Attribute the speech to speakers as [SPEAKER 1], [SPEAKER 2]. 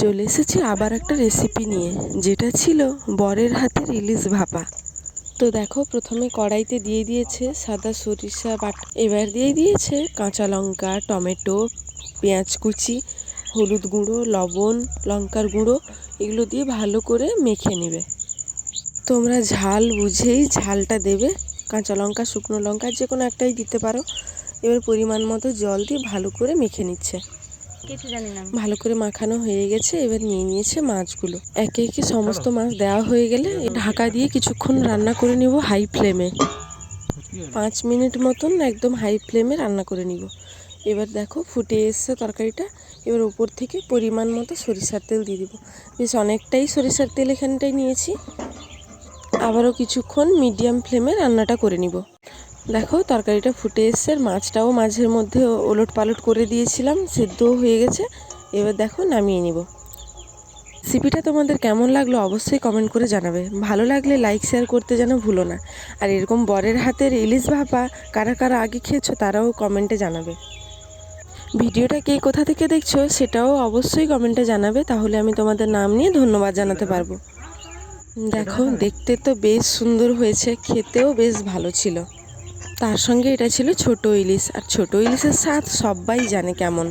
[SPEAKER 1] চলে এসেছি আবার একটা রেসিপি নিয়ে, যেটা ছিল বরের হাতের ইলিশ ভাপা। তো দেখো, প্রথমে কড়াইতে দিয়ে দিয়েছে সাদা সরিষা বাট, এবার দিয়ে দিয়েছে কাঁচা লঙ্কা, টমেটো, পেঁয়াজ কুচি, হলুদ গুঁড়ো, লবণ, লঙ্কার গুঁড়ো, এগুলো দিয়ে ভালো করে মেখে নেবে। তোমরা ঝাল বুঝেই ঝালটা দেবে। কাঁচা লঙ্কা, শুকনো লঙ্কা, যে কোনো একটাই দিতে পারো। এবার পরিমাণ মতো জল দিয়ে ভালো করে মেখে নিচ্ছে। ভালো করে মাখানো হয়ে গেছে, এবার নিয়ে নিয়েছে মাছগুলো। একে একে সমস্ত মাছ দেওয়া হয়ে গেলে ঢাকা দিয়ে কিছুক্ষণ রান্না করে নিব হাই ফ্লেমে। পাঁচ মিনিট মতন একদম হাই ফ্লেমে রান্না করে নিব। এবার দেখো ফুটে এসছে তরকারিটা, এবার উপর থেকে পরিমাণ মতো সরিষার তেল দিয়ে দিব। বেশ অনেকটাই সরিষার তেল এখানটায় নিয়েছি। আবারও কিছুক্ষণ মিডিয়াম ফ্লেমে রান্নাটা করে নিব। দেখো, তরকারিটা ফুটে এসছে আর মাছটাও মাঝের মধ্যে ওলট পালট করে দিয়েছিলাম, সেদ্ধও হয়ে গেছে। এবার দেখো, নামিয়ে নিব। রেসিপিটা তোমাদের কেমন লাগল অবশ্যই কমেন্ট করে জানাবে। ভালো লাগলে লাইক শেয়ার করতে যেন ভুলো না। আর এরকম বরের হাতের ইলিশ ভাপা কারা কারা আগে খেয়েছো তারাও কমেন্টে জানাবে। ভিডিওটা কে কোথা থেকে দেখছ সেটাও অবশ্যই কমেন্টে জানাবে, তাহলে আমি তোমাদের নাম নিয়ে ধন্যবাদ জানাতে পারব। দেখো, দেখতে তো বেশ সুন্দর হয়েছে, খেতেও বেশ ভালো ছিল। তার সঙ্গে এটা ছিল ছোট ইলিশ। আর ছোট ইলিশের স্বাদ সবাই জানে কেমন।